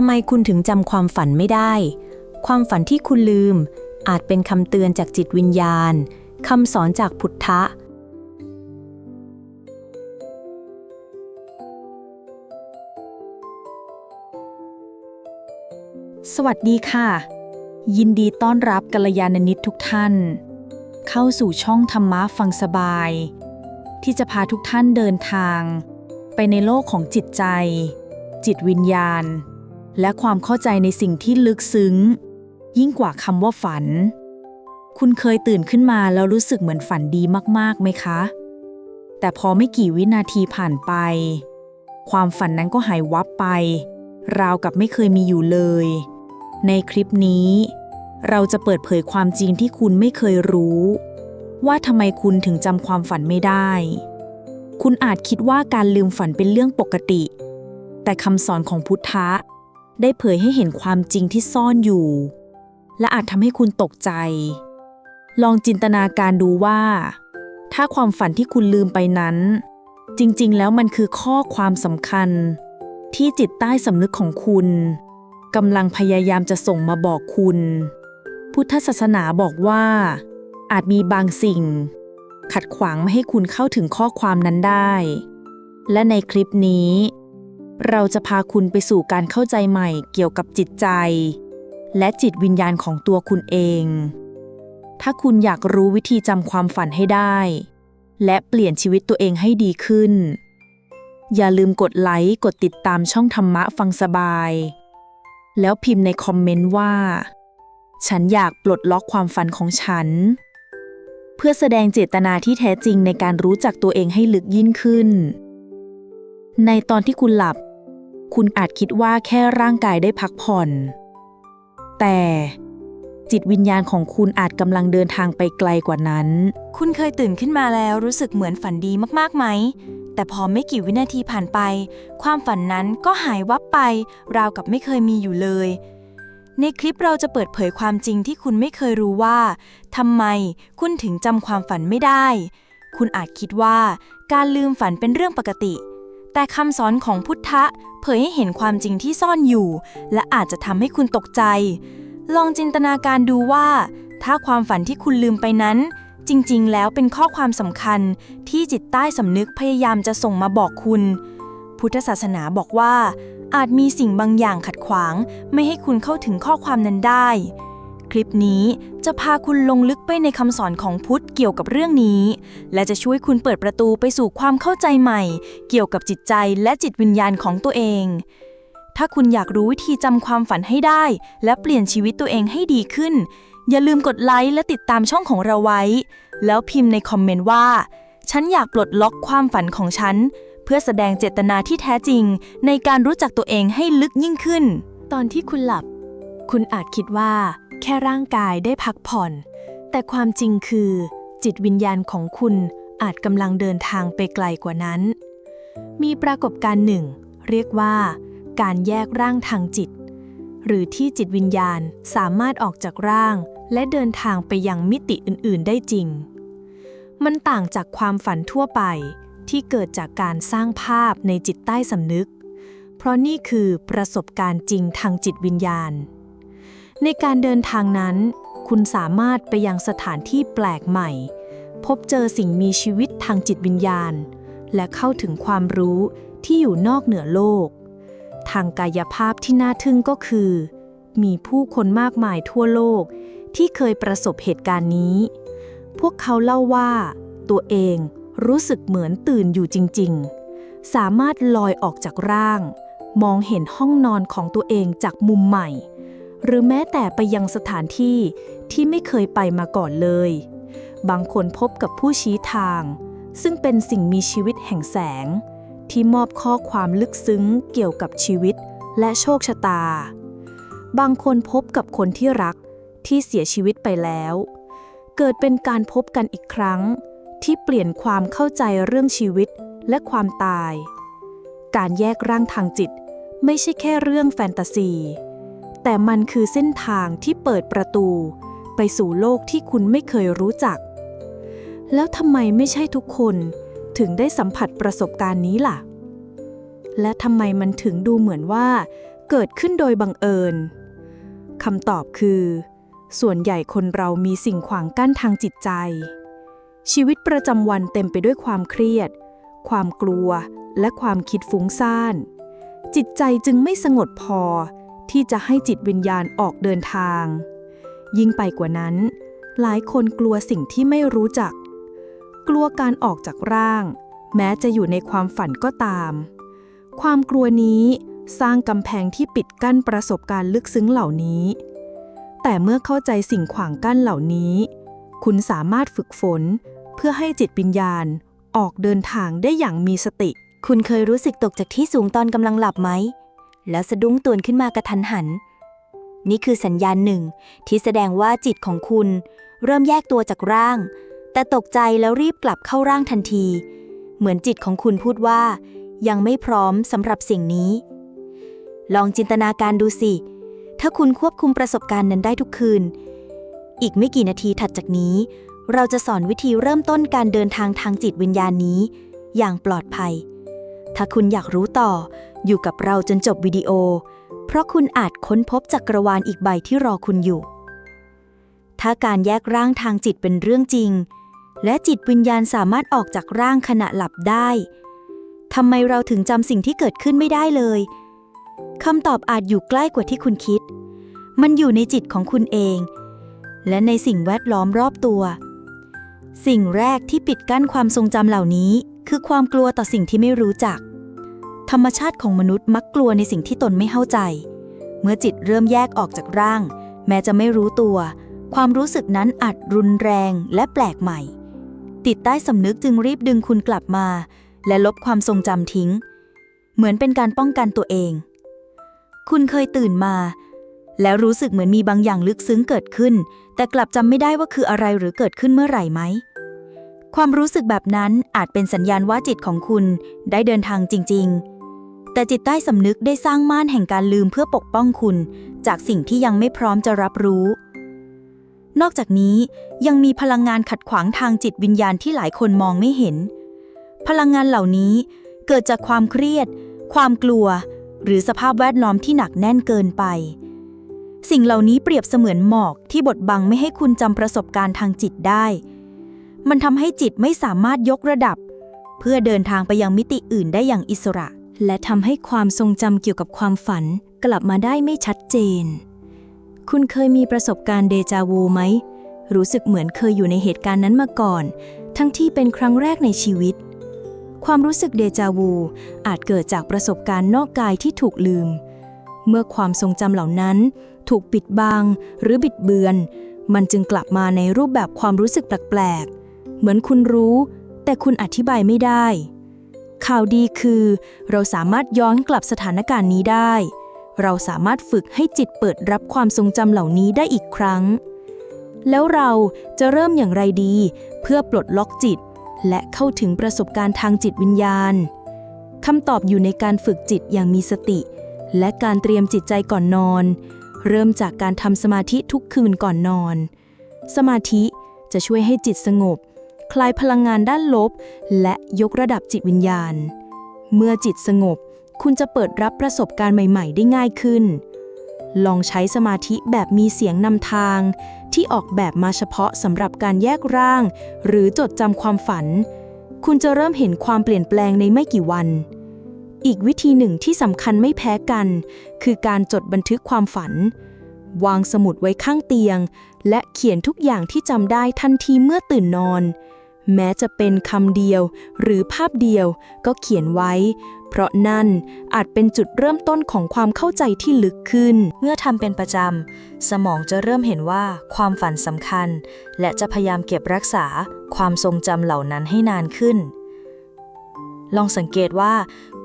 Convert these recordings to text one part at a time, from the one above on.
ทำไมคุณถึงจำความฝันไม่ได้ ความฝันที่คุณลืม อาจเป็นคำเตือนจากจิตวิญญาณคำสอนจากพุทธะ สวัสดีค่ะ ยินดีต้อนรับกัลยาณมิตรทุกท่าน เข้าสู่ช่องธรรมะฟังสบาย ที่จะพาทุกท่านเดินทาง ไปในโลกของจิตใจ จิตวิญญาณ และความเข้าใจในสิ่งที่ลึกซึ้ง ยิ่งกว่าคำว่าฝัน คุณเคยตื่นขึ้นมาแล้วรู้สึกเหมือนฝันดีมากๆไหมคะ แต่พอไม่กี่วินาทีผ่านไป ความฝันนั้นก็หายวับไป ราวกับไม่เคยมีอยู่เลย ในคลิปนี้ เราจะเปิดเผยความจริงที่คุณไม่เคยรู้ ว่าทำไมคุณถึงจำความฝันไม่ได้ คุณอาจคิดว่าการลืมฝันเป็นเรื่องปกติ แต่คำสอนของพุทธะ ได้เผยให้เห็นความจริงที่ซ่อนอยู่ และอาจทำให้คุณตกใจ ลองจินตนาการดูว่า ถ้าความฝันที่คุณลืมไปนั้น จริงๆ แล้วมันคือข้อความสำคัญ ที่จิตใต้สำนึกของคุณกำลังพยายามจะส่งมาบอกคุณ พุทธศาสนาบอกว่า อาจมีบางสิ่ง ขัดขวางไม่ให้คุณเข้าถึงข้อความนั้นได้ และในคลิปนี้ เราจะพาคุณไปสู่การเข้าใจใหม่เกี่ยวกับจิตใจ และจิตวิญญาณของตัวคุณเอง ถ้าคุณอยากรู้วิธีจำความฝันให้ได้ และเปลี่ยนชีวิตตัวเองให้ดีขึ้น อย่าลืมกดไลค์กดติดตามช่องธรรมะฟังสบาย แล้วพิมพ์ในคอมเมนต์ว่า ฉันอยากปลดล็อกความฝันของฉัน เพื่อแสดงเจตนาที่แท้จริงในการรู้จักตัวเองให้ลึกยิ่งขึ้นในตอนที่คุณหลับ คุณอาจคิดว่าแค่ร่างกายได้พักผ่อน แต่จิตวิญญาณของคุณอาจกำลังเดินทางไปไกลกว่านั้น คุณเคยตื่นขึ้นมาแล้วรู้สึกเหมือนฝันดีมากๆไหม แต่พอไม่กี่วินาทีผ่านไป ความฝันนั้นก็หายวับไป ราวกับไม่เคยมีอยู่เลย ในคลิปเราจะเปิดเผยความจริงที่คุณไม่เคยรู้ว่าทำไมคุณถึงจำความฝันไม่ได้ คุณอาจคิดว่า การลืมฝันเป็นเรื่องปกติ แต่คำสอนของพุทธะเผยให้เห็นความจริงที่ซ่อนอยู่ และอาจจะทำให้คุณตกใจ ลองจินตนาการดูว่า ถ้าความฝันที่คุณลืมไปนั้น จริงๆ แล้วเป็นข้อความสำคัญที่จิตใต้สำนึกพยายามจะส่งมาบอกคุณ พุทธศาสนาบอกว่า อาจมีสิ่งบางอย่างขัดขวาง ไม่ให้คุณเข้าถึงข้อความนั้นได้ คลิปนี้จะพาคุณลงลึกไปในคำสอนของพุทธเกี่ยวกับเรื่องนี้ และจะช่วยคุณเปิดประตูไปสู่ความเข้าใจใหม่ เกี่ยวกับจิตใจและจิตวิญญาณของตัวเอง ถ้าคุณอยากรู้วิธีจำความฝันให้ได้ และเปลี่ยนชีวิตตัวเองให้ดีขึ้น อย่าลืมกดไลค์และติดตามช่องของเราไว้ แล้วพิมพ์ในคอมเมนต์ว่า ฉันอยากปลดล็อกความฝันของฉัน เพื่อแสดงเจตนาที่แท้จริง ในการรู้จักตัวเองให้ลึกยิ่งขึ้น ตอนที่คุณหลับ คุณอาจคิดว่า แค่ร่างกายได้พักผ่อน แต่ความจริงคือ จิตวิญญาณของคุณอาจกำลังเดินทางไปไกลกว่านั้น มีปรากฏการณ์หนึ่ง เรียกว่า การแยกร่างทางจิต หรือที่จิตวิญญาณสามารถออกจากร่าง และเดินทางไปยังมิติอื่น ๆ ได้จริง มันต่างจากความฝันทั่วไปที่เกิดจากการสร้างภาพในจิตใต้สำนึก เพราะนี่คือประสบการณ์จริงทางจิตวิญญาณ ในการเดินทางนั้น คุณสามารถไปยังสถานที่แปลกใหม่ พบเจอสิ่งมีชีวิตทางจิตวิญญาณ และเข้าถึงความรู้ที่อยู่นอกเหนือโลก ทางกายภาพที่น่าทึ่งก็คือ มีผู้คนมากมายทั่วโลกที่เคยประสบเหตุการณ์นี้ พวกเขาเล่าว่า ตัวเองรู้สึกเหมือนตื่นอยู่จริง ๆ สามารถลอยออกจากร่าง มองเห็นห้องนอนของตัวเองจากมุมใหม่ หรือแม้แต่ไปยังสถานที่ที่ไม่เคยไปมาก่อนเลย บางคนพบกับผู้ชี้ทาง ซึ่งเป็นสิ่งมีชีวิตแห่งแสง ที่มอบข้อความลึกซึ้งเกี่ยวกับชีวิตและโชคชะตา บางคนพบกับคนที่รักที่เสียชีวิตไปแล้ว เกิดเป็นการพบกันอีกครั้ง ที่เปลี่ยนความเข้าใจเรื่องชีวิตและความตาย การแยกร่างทางจิต ไม่ใช่แค่เรื่องแฟนตาซี แต่มันคือเส้นทางที่เปิดประตู ไปสู่โลกที่คุณไม่เคยรู้จัก แล้วทำไมไม่ใช่ทุกคนถึงได้สัมผัสประสบการณ์นี้ล่ะ และทำไมมันถึงดูเหมือนว่า เกิดขึ้นโดยบังเอิญคำตอบคือ ส่วนใหญ่คนเรามีสิ่งขวางกั้นทางจิตใจ ชีวิตประจำวันเต็มไปด้วยความเครียด ความกลัวและความคิดฟุ้งซ่าน จิตใจจึงไม่สงบพอ ที่จะให้จิตวิญญาณออกเดินทาง ยิ่งไปกว่านั้น หลายคนกลัวสิ่งที่ไม่รู้จัก กลัวการออกจากร่าง แม้จะอยู่ในความฝันก็ตาม ความกลัวนี้สร้างกำแพงที่ปิดกั้นประสบการณ์ลึกซึ้งเหล่านี้ แต่เมื่อเข้าใจสิ่งขวางกั้นเหล่านี้ คุณสามารถฝึกฝน เพื่อให้จิตวิญญาณออกเดินทางได้อย่างมีสติ คุณเคยรู้สึกตกจากที่สูงตอนกำลังหลับไหม แล้วสะดุ้งตื่นขึ้นมากระทันหัน นี่คือสัญญาณหนึ่งที่แสดงว่าจิตของคุณ เริ่มแยกตัวจากร่าง แต่ตกใจแล้วรีบกลับเข้าร่างทันที เหมือนจิตของคุณพูดว่า ยังไม่พร้อมสำหรับสิ่งนี้ ลองจินตนาการดูสิ ถ้าคุณควบคุมประสบการณ์นั้นได้ทุกคืน อีกไม่กี่นาทีถัดจากนี้ เราจะสอนวิธีเริ่มต้นการเดินทางทางจิตวิญญาณนี้ อย่างปลอดภัย ถ้าคุณอยากรู้ต่อ อยู่กับเราจนจบวิดีโอ เพราะคุณอาจค้นพบจักรวาลอีกใบที่รอคุณอยู่ ถ้าการแยกร่างทางจิตเป็นเรื่องจริง และจิตวิญญาณสามารถออกจากร่างขณะหลับได้ทำไมเราถึงจำสิ่งที่เกิดขึ้นไม่ได้เลยคำตอบอาจอยู่ใกล้กว่าที่คุณคิด มันอยู่ในจิตของคุณเอง และในสิ่งแวดล้อมรอบตัว สิ่งแรกที่ปิดกั้นความทรงจำเหล่านี้ คือความกลัวต่อสิ่งที่ไม่รู้จัก ธรรมชาติของมนุษย์มักกลัวในสิ่งที่ตนไม่เข้าใจ เมื่อจิตเริ่มแยกออกจากร่าง แม้จะไม่รู้ตัว ความรู้สึกนั้นอาจรุนแรงและแปลกใหม่ ติดใต้สำนึกจึงรีบดึงคุณกลับมา และลบความทรงจำทิ้ง เหมือนเป็นการป้องกันตัวเอง คุณเคยตื่นมา แล้วรู้สึกเหมือนมีบางอย่างลึกซึ้งเกิดขึ้น แต่กลับจำไม่ได้ว่าคืออะไรหรือเกิดขึ้นเมื่อไหร่ไหมความรู้สึกแบบนั้นอาจเป็นสัญญาณว่าจิตของคุณได้เดินทางจริงๆ แต่จิตใต้สำนึกได้สร้างม่านแห่งการลืมเพื่อปกป้องคุณ จากสิ่งที่ยังไม่พร้อมจะรับรู้ นอกจากนี้ยังมีพลังงานขัดขวางทางจิตวิญญาณที่หลายคนมองไม่เห็น พลังงานเหล่านี้เกิดจากความเครียด ความกลัว หรือสภาพแวดล้อมที่หนักแน่นเกินไป สิ่งเหล่านี้เปรียบเสมือนหมอกที่บดบังไม่ให้คุณจำประสบการณ์ทางจิตได้ มันทำให้จิตไม่สามารถยกระดับ เพื่อเดินทางไปยังมิติอื่นได้อย่างอิสระ และทำให้ความทรงจำเกี่ยวกับความฝันกลับมาได้ไม่ชัดเจน คุณเคยมีประสบการณ์เดจาวูไหม รู้สึกเหมือนเคยอยู่ในเหตุการณ์นั้นมาก่อน ทั้งที่เป็นครั้งแรกในชีวิต ความรู้สึกเดจาวูอาจเกิดจากประสบการณ์นอกกายที่ถูกลืม เมื่อความทรงจำเหล่านั้น ถูกปิดบังหรือบิดเบือน มันจึงกลับมาในรูปแบบความรู้สึกแปลกๆ เหมือนคุณรู้ แต่คุณอธิบายไม่ได้ ข่าวดีคือ เราสามารถย้อนกลับสถานการณ์นี้ได้ เราสามารถฝึกให้จิตเปิดรับความทรงจำเหล่านี้ได้อีกครั้ง แล้วเราจะเริ่มอย่างไรดี เพื่อปลดล็อกจิต และเข้าถึงประสบการณ์ทางจิตวิญญาณคำตอบอยู่ในการฝึกจิตอย่างมีสติ และการเตรียมจิตใจก่อนนอน เริ่มจากการทำสมาธิทุกคืนก่อนนอน สมาธิจะช่วยให้จิตสงบ คลายพลังงานด้านลบ และยกระดับจิตวิญญาณ เมื่อจิตสงบ คุณจะเปิดรับประสบการณ์ใหม่ ๆ ได้ง่ายขึ้น ลองใช้สมาธิแบบมีเสียงนำทาง ที่ออกแบบมาเฉพาะสำหรับการแยกร่าง หรือจดจำความฝัน คุณจะเริ่มเห็นความเปลี่ยนแปลงในไม่กี่วัน อีกวิธีหนึ่งที่สำคัญไม่แพ้กัน คือการจดบันทึกความฝันวางสมุดไว้ข้างเตียง และเขียนทุกอย่างที่จำได้ทันทีเมื่อตื่นนอน แม้จะเป็นคำเดียวหรือภาพเดียวก็เขียนไว้ เพราะนั่นอาจเป็นจุดเริ่มต้นของความเข้าใจที่ลึกขึ้น เมื่อทำเป็นประจำ สมองจะเริ่มเห็นว่าความฝันสำคัญ และจะพยายามเก็บรักษาความทรงจำเหล่านั้นให้นานขึ้น ลองสังเกตว่า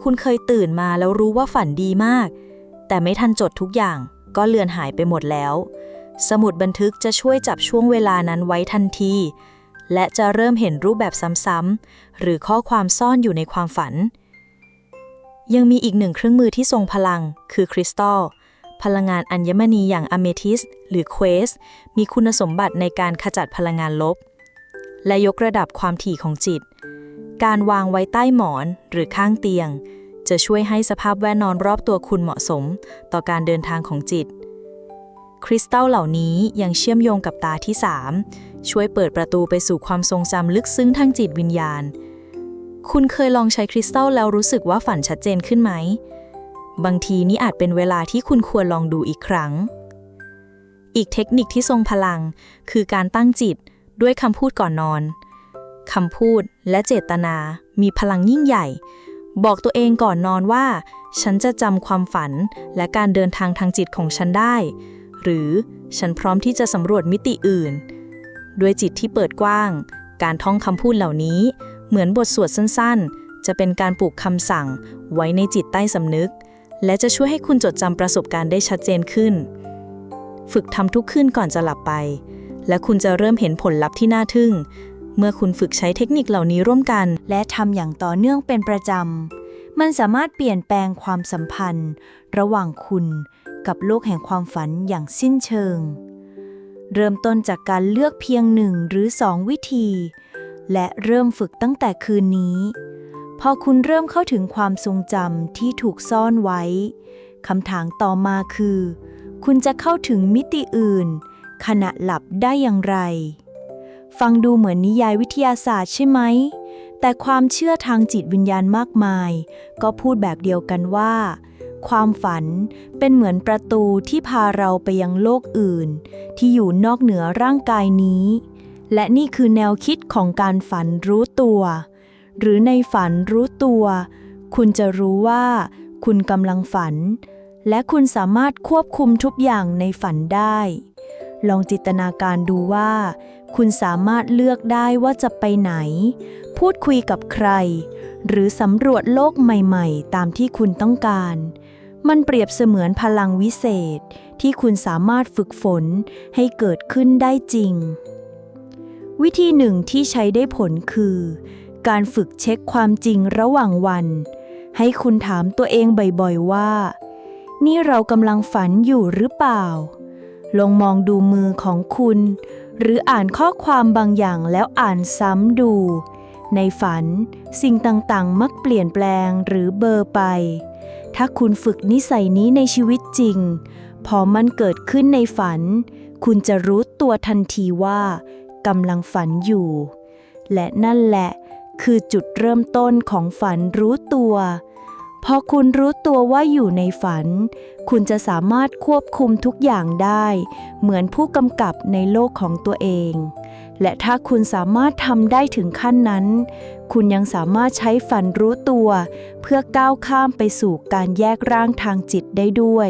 คุณเคยตื่นมาแล้วรู้ว่าฝันดีมาก แต่ไม่ทันจดทุกอย่างก็เลือนหายไปหมดแล้ว สมุดบันทึกจะช่วยจับช่วงเวลานั้นไว้ทันที และจะเริ่มเห็นรูปแบบซ้ำๆ หรือข้อความซ่อนอยู่ในความฝัน ยังมีอีกหนึ่งเครื่องมือที่ทรงพลัง คือคริสตัล พลังงานอัญมณีอย่างอเมทิสหรือเควส มีคุณสมบัติในการขจัดพลังงานลบ และยกระดับความถี่ของจิต การวางไว้ใต้หมอนหรือข้างเตียง จะช่วยให้สภาพแวดล้อมรอบตัวคุณเหมาะสม ต่อการเดินทางของจิต คริสตัลเหล่านี้ยังเชื่อมโยงกับตาที่ 3 ช่วยเปิดประตูไปสู่ความทรงจำลึกซึ้งทางจิตวิญญาณ คุณเคยลองใช้คริสตัลแล้วรู้สึกว่าฝันชัดเจนขึ้นไหม บางทีนี่อาจเป็นเวลาที่คุณควรลองดูอีกครั้ง อีกเทคนิคที่ทรงพลัง คือการตั้งจิตด้วยคำพูดก่อนนอนคำพูดและเจตนา มีพลังยิ่งใหญ่ บอกตัวเองก่อนนอนว่า ฉันจะจำความฝันและการเดินทางทางจิตของฉันได้ หรือฉันพร้อมที่จะสำรวจมิติอื่น ด้วยจิตที่เปิดกว้าง การท่องคำพูดเหล่านี้ เหมือนบทสวดสั้นๆ จะเป็นการปลูกคำสั่ง ไว้ในจิตใต้สำนึก และจะช่วยให้คุณจดจำประสบการณ์ได้ชัดเจนขึ้น ฝึกทำทุกคืนก่อนจะหลับไป และคุณจะเริ่มเห็นผลลัพธ์ที่น่าทึ่ง เมื่อคุณฝึกใช้เทคนิคเหล่านี้ร่วมกัน และทำอย่างต่อเนื่องเป็นประจำ มันสามารถเปลี่ยนแปลงความสัมพันธ์ ระหว่างคุณกับโลกแห่งความฝันอย่างสิ้นเชิง เริ่มต้นจากการเลือกเพียงหนึ่งหรือสองวิธี และเริ่มฝึกตั้งแต่คืนนี้ พอคุณเริ่มเข้าถึงความทรงจำที่ถูกซ่อนไว้คำถามต่อมาคือ คุณจะเข้าถึงมิติอื่น ขณะหลับได้อย่างไร ฟังดูเหมือนนิยายวิทยาศาสตร์ใช่ไหม แต่ความเชื่อทางจิตวิญญาณมากมาย ก็พูดแบบเดียวกันว่า ความฝันเป็นเหมือนประตูที่พาเราไปยังโลกอื่น ที่อยู่นอกเหนือร่างกายนี้ และนี่คือแนวคิดของการฝันรู้ตัว หรือในฝันรู้ตัว คุณจะรู้ว่า คุณกำลังฝัน และคุณสามารถควบคุมทุกอย่างในฝันได้ ลองจินตนาการดูว่า คุณสามารถเลือกได้ว่าจะไปไหน พูดคุยกับใครหรือสำรวจโลกใหม่ ๆ ตามที่คุณต้องการ มันเปรียบเสมือนพลังวิเศษที่คุณสามารถฝึกฝนให้เกิดขึ้นได้จริง วิธีหนึ่งที่ใช้ได้ผลคือ การฝึกเช็คความจริงระหว่างวัน ให้คุณถามตัวเองบ่อยๆว่า นี่เรากำลังฝันอยู่หรือเปล่า ลองมองดูมือของคุณ หรืออ่านข้อความบางอย่างแล้วอ่านซ้ำดู ในฝันสิ่งต่างๆ มักเปลี่ยนแปลงหรือเบลอร์ไป ถ้าคุณฝึกนิสัยนี้ในชีวิตจริง พอมันเกิดขึ้นในฝัน คุณจะรู้ตัวทันทีว่ากำลังฝันอยู่ และนั่นแหละ คือจุดเริ่มต้นของฝันรู้ตัว พอคุณรู้ตัวว่าอยู่ในฝัน คุณจะสามารถควบคุมทุกอย่างได้ เหมือนผู้กำกับในโลกของตัวเอง และถ้าคุณสามารถทำได้ถึงขั้นนั้น คุณยังสามารถใช้ฝันรู้ตัว เพื่อก้าวข้ามไปสู่การแยกร่างทางจิตได้ด้วย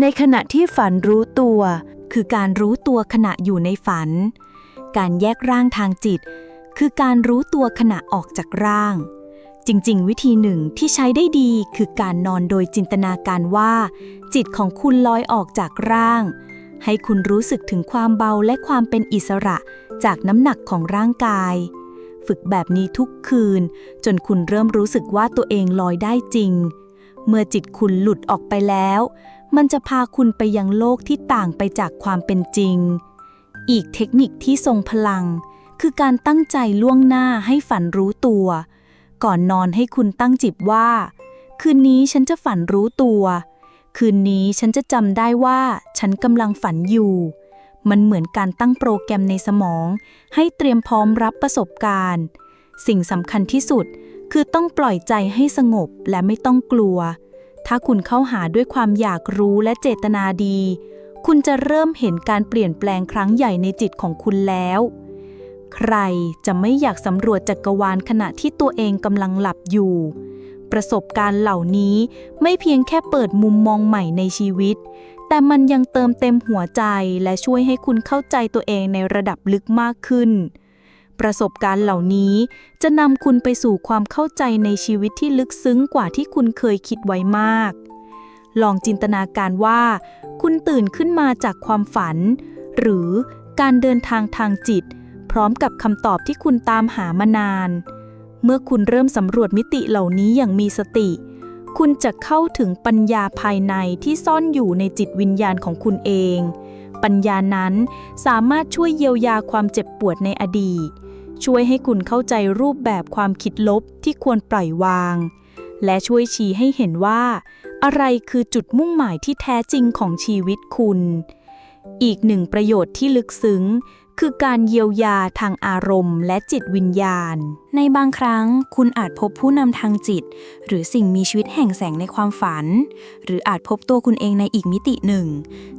ในขณะที่ฝันรู้ตัว คือการรู้ตัวขณะอยู่ในฝัน การแยกร่างทางจิต คือการรู้ตัวขณะออกจากร่าง จริง ๆ วิธีหนึ่งที่ใช้ได้ดีคือการนอนโดยจินตนาการว่า จิตของคุณลอยออกจากร่าง ให้คุณรู้สึกถึงความเบาและความเป็นอิสระจากน้ำหนักของร่างกาย ฝึกแบบนี้ทุกคืน จนคุณเริ่มรู้สึกว่าตัวเองลอยได้จริง เมื่อจิตคุณหลุดออกไปแล้ว มันจะพาคุณไปยังโลกที่ต่างไปจากความเป็นจริง อีกเทคนิคที่ทรงพลัง คือการตั้งใจล่วงหน้าให้ฝันรู้ตัว ก่อนนอนให้คุณตั้งจิตว่า คืนนี้ฉันจะฝันรู้ตัว คืนนี้ฉันจะจำได้ว่าฉันกำลังฝันอยู่ มันเหมือนการตั้งโปรแกรมในสมอง ให้เตรียมพร้อมรับประสบการณ์ สิ่งสำคัญที่สุดคือต้องปล่อยใจให้สงบและไม่ต้องกลัว ถ้าคุณเข้าหาด้วยความอยากรู้และเจตนาดี คุณจะเริ่มเห็นการเปลี่ยนแปลงครั้งใหญ่ในจิตของคุณแล้ว ใครจะไม่อยากสำรวจจักรวาลขณะที่ตัวเองกำลังหลับอยู่ ประสบการณ์เหล่านี้ไม่เพียงแค่เปิดมุมมองใหม่ในชีวิต แต่มันยังเติมเต็มหัวใจและช่วยให้คุณเข้าใจตัวเองในระดับลึกมากขึ้น ประสบการณ์เหล่านี้จะนำคุณไปสู่ความเข้าใจในชีวิตที่ลึกซึ้งกว่าที่คุณเคยคิดไว้มาก ลองจินตนาการว่า คุณตื่นขึ้นมาจากความฝัน หรือการเดินทางทางจิต พร้อมกับคำตอบที่คุณตามหามานาน เมื่อคุณเริ่มสำรวจมิติเหล่านี้อย่างมีสติ คุณจะเข้าถึงปัญญาภายในที่ซ่อนอยู่ในจิตวิญญาณของคุณเอง ปัญญานั้นสามารถช่วยเยียวยาความเจ็บปวดในอดีต ช่วยให้คุณเข้าใจรูปแบบความคิดลบที่ควรปล่อยวาง และช่วยชี้ให้เห็นว่า อะไรคือจุดมุ่งหมายที่แท้จริงของชีวิตคุณ อีกหนึ่งประโยชน์ที่ลึกซึ้ง คือการเยียวยาทางอารมณ์และจิตวิญญาณ ในบางครั้งคุณอาจพบผู้นำทางจิต หรือสิ่งมีชีวิตแห่งแสงในความฝัน หรืออาจพบตัวคุณเองในอีกมิติหนึ่ง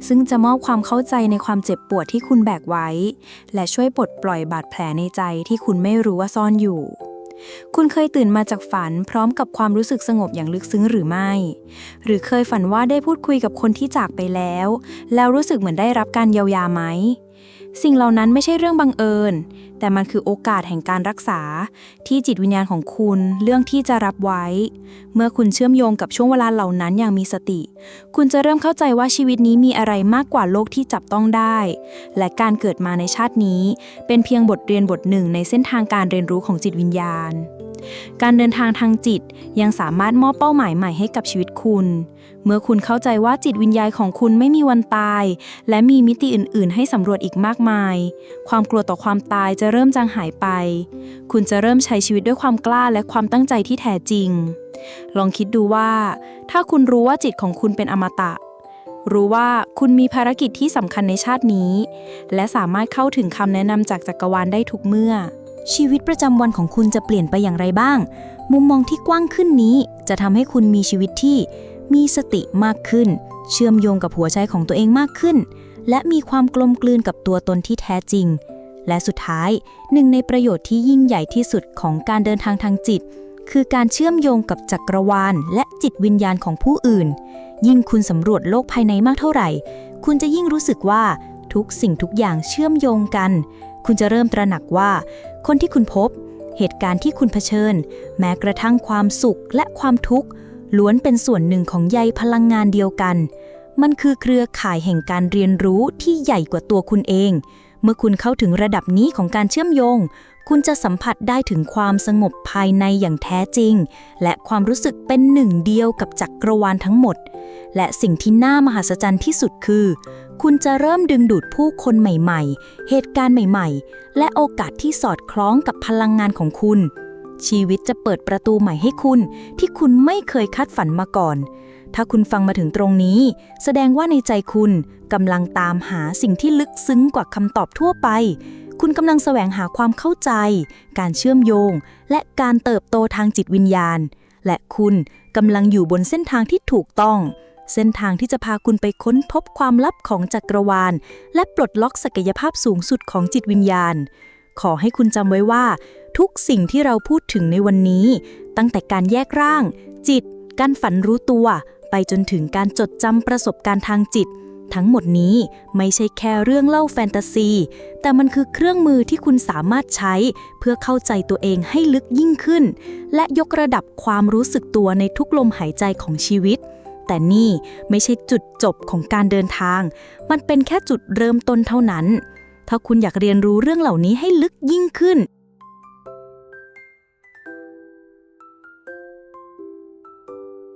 ซึ่งจะมอบความเข้าใจในความเจ็บปวดที่คุณแบกไว้ และช่วยปลดปล่อยบาดแผลในใจที่คุณไม่รู้ว่าซ่อนอยู่คุณเคยตื่นมาจากฝันพร้อมกับความรู้สึกสงบอย่างลึกซึ้งหรือไม่ หรือเคยฝันว่าได้พูดคุยกับคนที่จากไปแล้ว แล้วรู้สึกเหมือนได้รับการเยียวยาไหม สิ่งเหล่านั้นไม่ใช่เรื่องบังเอิญ แต่มันคือโอกาสแห่งการรักษา ที่จิตวิญญาณของคุณเรื่องที่จะรับไว้ เมื่อคุณเชื่อมโยงกับช่วงเวลาเหล่านั้นอย่างมีสติ คุณจะเริ่มเข้าใจว่าชีวิตนี้มีอะไรมากกว่าโลกที่จับต้องได้ และการเกิดมาในชาตินี้ เป็นเพียงบทเรียนบทหนึ่งในเส้นทางการเรียนรู้ของจิตวิญญาณ การเดินทางทางจิตยังสามารถมอบเป้าหมายใหม่ให้กับชีวิตคุณ เมื่อคุณเข้าใจว่าจิตวิญญาณของคุณไม่มีวันตาย และมีมิติอื่น ๆ ให้สำรวจอีกมากมาย ความกลัวต่อความตายจะเริ่มจางหายไป คุณจะเริ่มใช้ชีวิตด้วยความกล้าและความตั้งใจที่แท้จริง ลองคิดดูว่า ถ้าคุณรู้ว่าจิตของคุณเป็นอมตะ รู้ว่าคุณมีภารกิจที่สำคัญในชาตินี้ และสามารถเข้าถึงคำแนะนำจากจักรวาลได้ทุกเมื่อชีวิตประจำวันของคุณจะเปลี่ยนไปอย่างไรบ้าง มุมมองที่กว้างขึ้นนี้จะทำให้คุณมีชีวิตที่ มีสติมากขึ้น เชื่อมโยงกับหัวใจของตัวเองมากขึ้น และมีความกลมกลืนกับตัวตนที่แท้จริง และสุดท้ายหนึ่งในประโยชน์ที่ยิ่งใหญ่ที่สุดของการเดินทางทางจิต คือการเชื่อมโยงกับจักรวาล และจิตวิญญาณของผู้อื่น ยิ่งคุณสำรวจโลกภายในมากเท่าไหร่ คุณจะยิ่งรู้สึกว่าทุกสิ่งทุกอย่างเชื่อมโยงกัน คุณจะเริ่มตระหนักว่า คนที่คุณพบ เหตุการณ์ที่คุณเผชิญ แม้กระทั่งความสุขและความทุกข์ ล้วนเป็นส่วนหนึ่งของใยพลังงานเดียวกัน มันคือเครือข่ายแห่งการเรียนรู้ที่ใหญ่กว่าตัวคุณเอง เมื่อคุณเข้าถึงระดับนี้ของการเชื่อมโยง คุณจะสัมผัสได้ถึงความสงบภายในอย่างแท้จริง และความรู้สึกเป็นหนึ่งเดียวกับจักรวาลทั้งหมด และสิ่งที่น่ามหัศจรรย์ที่สุดคือ คุณจะเริ่มดึงดูดผู้คนใหม่ ๆ เหตุการณ์ใหม่ ๆ และโอกาสที่สอดคล้องกับพลังงานของคุณ ชีวิตจะเปิดประตูใหม่ให้คุณ ที่คุณไม่เคยคาดฝันมาก่อน ถ้าคุณฟังมาถึงตรงนี้ แสดงว่าในใจคุณกำลังตามหาสิ่งที่ลึกซึ้งกว่าคำตอบทั่วไป คุณกำลังแสวงหาความเข้าใจ การเชื่อมโยง และการเติบโตทางจิตวิญญาณ และคุณกำลังอยู่บนเส้นทางที่ถูกต้อง เส้นทางที่จะพาคุณไปค้นพบความลับของจักรวาล และปลดล็อกศักยภาพสูงสุดของจิตวิญญาณ ขอให้คุณจำไว้ว่า ทุกสิ่งที่เราพูดถึงในวันนี้ ตั้งแต่การแยกร่าง จิต การฝันรู้ตัว ไปจนถึงการจดจำประสบการณ์ทางจิต ทั้งหมดนี้ไม่ใช่แค่เรื่องเล่าแฟนตาซี แต่มันคือเครื่องมือที่คุณสามารถใช้ เพื่อเข้าใจตัวเองให้ลึกยิ่งขึ้น และยกระดับความรู้สึกตัวในทุกลมหายใจของชีวิตแต่นี่ไม่ใช่จุดจบของการเดินทาง มันเป็นแค่จุดเริ่มต้นเท่านั้น ถ้าคุณอยากเรียนรู้เรื่องเหล่านี้ให้ลึกยิ่งขึ้น